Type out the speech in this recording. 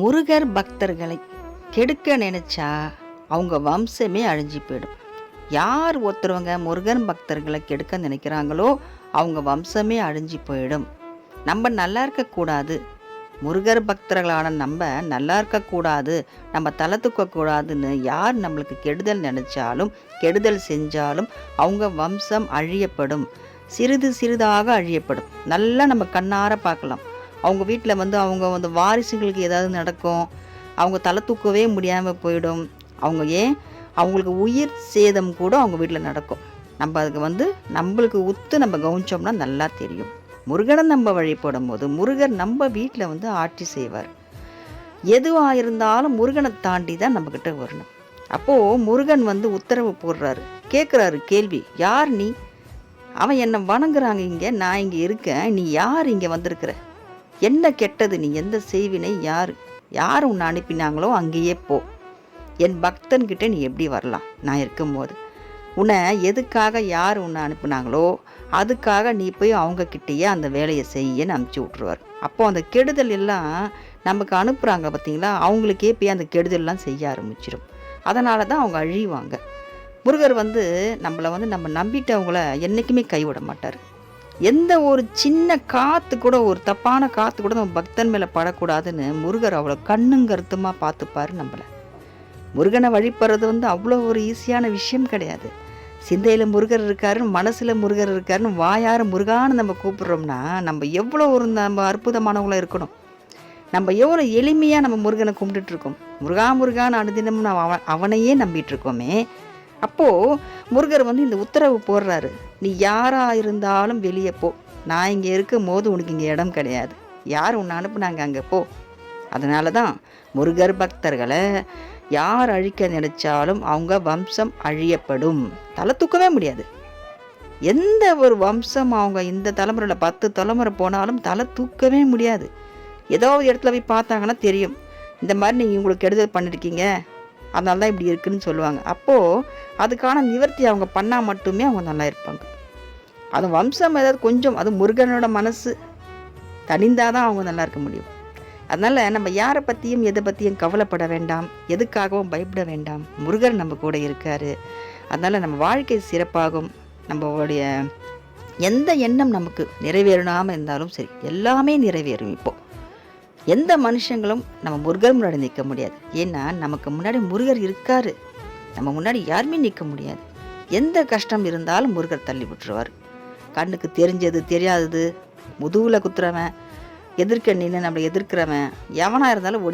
முருகர் பக்தர்களை கெடுக்க நினைச்சா அவங்க வம்சமே அழிஞ்சு போயிடும். யார் ஒருத்தருவங்க முருகன் பக்தர்களை கெடுக்க நினைக்கிறாங்களோ அவங்க வம்சமே அழிஞ்சு போயிடும். நம்ம நல்லா இருக்கக்கூடாது முருகர் பக்தர்களான நம்ம நல்லா இருக்கக்கூடாது நம்ம தலை தூக்கக்கூடாதுன்னு யார் நம்மளுக்கு கெடுதல் நினைச்சாலும் கெடுதல் செஞ்சாலும் அவங்க வம்சம் அழியப்படும். சிறிது சிறிதாக அழியப்படும். நல்லா நம்ம கண்ணார பார்க்கலாம். அவங்க வீட்டில் வந்து அவங்க வந்து வாரிசுங்களுக்கு ஏதாவது நடக்கும் அவங்க தலை தூக்கவே முடியாமல் போயிடும். அவங்க ஏன்? அவங்களுக்கு உயிர் சேதம் கூட அவங்க வீட்டில் நடக்கும். நம்ம அதுக்கு வந்து நம்மளுக்கு உத்து நம்ம கவனிச்சோம்னா நல்லா தெரியும். முருகனை நம்ம வழிபடும் போது முருகர் நம்ம வீட்டில் வந்து ஆட்சி செய்வார். எதுவாக இருந்தாலும் முருகனை தாண்டி தான் நம்மக்கிட்ட வரணும். அப்போது முருகன் வந்து உத்தரவு போடுறாரு. கேட்குறாரு கேள்வி யார் நீ? அவன் என்னை வணங்குறாங்க இங்கே நான் இங்கே இருக்கேன். நீ யார் இங்கே வந்திருக்கிற? என்ன கெட்டது? நீ எந்த செய்வினை? யார்? யார் உன்னை அனுப்பினாங்களோ அங்கேயே போ. என் பக்தன்கிட்ட நீ எப்படி வரலாம்? நான் இருக்கும்போது. உன்னை எதுக்காக யார் உன்னை அனுப்புனாங்களோ அதுக்காக நீ போய் அவங்கக்கிட்டேயே அந்த வேலையை செய்யன்னு அனுப்பிச்சி விட்ருவார் அப்போ அந்த கெடுதல் எல்லாம் நமக்கு அனுப்புகிறாங்க பார்த்தீங்களா? அவங்களுக்கே போய் அந்த கெடுதல்லாம் செய்ய ஆரம்பிச்சிடும் அதனால தான் அவங்க அழிவாங்க. முருகர் வந்து நம்மளை வந்து நம்ம நம்பிட்டவங்கள என்றைக்குமே கைவிட மாட்டார். எந்த ஒரு சின்ன காற்று கூட ஒரு தப்பான காற்று கூட நம்ம பக்தன் மேலே படக்கூடாதுன்னு முருகர் அவ்வளோ கண்ணும் கருத்துமாக பார்த்துப்பாரு நம்மளை. முருகனை வழிபடுறது வந்து அவ்வளோ ஒரு ஈஸியான விஷயம் கிடையாது. சிந்தையில் முருகர் இருக்காருன்னு மனசில் முருகர் இருக்காருன்னு வாயார முருகான்னு நம்ம கூப்பிட்றோம்னா நம்ம எவ்வளோ ஒரு நம்ம அற்புதமானவங்களா இருக்கணும். நம்ம எவ்வளோ எளிமையாக நம்ம முருகனை கும்பிட்டுட்ருக்கோம் முருகா முருகான்னு அனுதினமும் நம்ம அவன் அவனையே நம்பிட்டு இருக்கோமே அப்போது முருகர் வந்து இந்த உத்தரவு போடுறாரு. நீ யாராக இருந்தாலும் வெளியே போ. நான் இங்கே இருக்கும் போது உனக்கு இங்கே இடம் கிடையாது. யார் உன்னை அனுப்புனாங்க அங்கே போ. அதனால தான் முருகர் பக்தர்களை யார் அழிக்க நினைச்சாலும் அவங்க வம்சம் அழியப்படும். தலை தூக்கவே முடியாது. எந்த ஒரு வம்சம் அவங்க இந்த தலைமுறையில் பத்து தலைமுறை போனாலும் தலை தூக்கவே முடியாது. ஏதோ ஒரு இடத்துல போய் பார்த்தாங்கன்னா தெரியும். இந்த மாதிரி நீங்கள் உங்களுக்கு கெடுதல் பண்ணியிருக்கீங்க அதனால தான் இப்படி இருக்குன்னு சொல்லுவாங்க. அப்போது அதுக்கான நிவர்த்தி அவங்க பண்ணால் மட்டுமே அவங்க நல்லா இருப்பாங்க. அது வம்சம் ஏதாவது கொஞ்சம் அது முருகனோட மனசு தனிந்தால் தான் அவங்க நல்லா இருக்க முடியும். அதனால் நம்ம யாரை பற்றியும் எதை பற்றியும் கவலைப்பட வேண்டாம். எதுக்காகவும் பயப்பட வேண்டாம். முருகர் நம்ம கூட இருக்கார். அதனால் நம்ம வாழ்க்கை சிறப்பாகும். நம்மளுடைய எந்த எண்ணம் நமக்கு நிறைவேறாமல் இருந்தாலும் சரி எல்லாமே நிறைவேறும் இப்போது எந்த மனுஷங்களும் நம்ம முருகர் முன்னாடி நிற்க முடியாது. ஏன்னா நமக்கு முன்னாடி முருகர் இருக்காரு. நம்ம முன்னாடி யாருமே நிற்க முடியாது. எந்த கஷ்டம் இருந்தாலும் முருகர் தள்ளி விட்டுருவார். கண்ணுக்கு தெரிஞ்சது தெரியாதது முதுகில் குத்துறவன் எதிர்க்க நின்று நம்மளை எதிர்க்கிறவன் எவனாக இருந்தாலும்